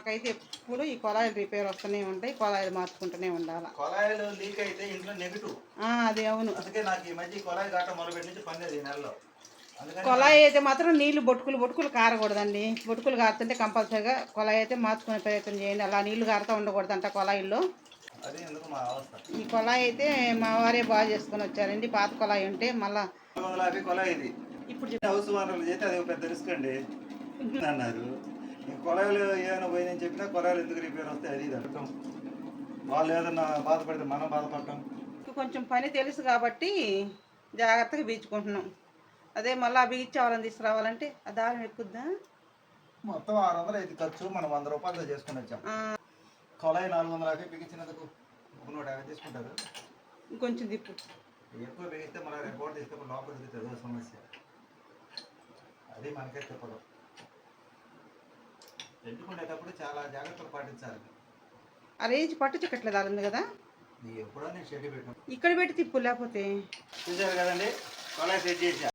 నాకైతే ఎప్పుడు ఈ కొలాయిలు రిపేర్ వస్తూనే ఉంటాయి కొలాయిలు మార్చుకుంటూనే ఉండాలి. కొలాయిలు లీక్ అయితే ఇంట్లో నెగిటివ్. అది అవును. అందుకే నాకు ఈ మధ్య కొలాయి కాట మొదలుపెట్టి నుంచి ఈ నెలలో. కొలాయి అయితే మాత్రం నీళ్ళు బొట్టుకులు బొట్టుకులు కారకూడదండి. బొట్టుకులు కారుతుంటే కంపల్సరీగా కొలాయి అయితే మార్చుకునే ప్రయత్నం చేయండి. అలా నీళ్ళు కారుతూ ఉండకూడదంట కొలాయిల్లో. ఈ కొలాయి అయితే మా వారే బాగా చేసుకొని వచ్చారండి. పాత కొలాయి ఉంటే మళ్ళా కొలాయి ఇప్పుడు హౌస్ ఓనర్లు చేస్తే అది పెద్ద రిస్క్ అండి. అన్నారు. ఈ కొలాయిలు ఏమైనా పోయిందని చెప్పినా కొలాయిలు ఎందుకు రిపేర్ వస్తాయి? అది అర్థం. వాళ్ళు ఏదన్నా బాధపడితే మనం బాధపడటం కొంచెం పని తెలుసు కాబట్టి జాగ్రత్తగా బీచుకుంటున్నాం అదే మళ్ళీ బీచ్ తీసుకురావాలంటే ఆ దారం ఎక్కుద్దా? మొత్తం ఆరు వందలు అయితే ఖర్చు మనం వంద రూపాయలతో చేసుకుని వచ్చాం. ఆ, కొలాయి నాలుగు వందల యాభై బిగించినందుకు ఒక నూట యాభై తీసుకుంటారు. ఇంకొంచెం దిప్పు ఎక్కువ బిగిస్తే మన రిపోర్ట్ తీసుకుంటే లోపల దిగుతుంది అదో సమస్య. అది మనకే చెప్పడం ఎంటుకునేటప్పుడు చాలా జాగ్రత్తలు పాటించాలి. ఆ రేంజ్ పట్టు చిక్కట్లేదు దారింది కదా? నీ ఎప్పుడో నేను షెడ్ పెట్టాను. ఇక్కడ పెట్టి తిప్పు లేకపోతే? చూసారు కదండి? కొలాయి సెట్ చేసా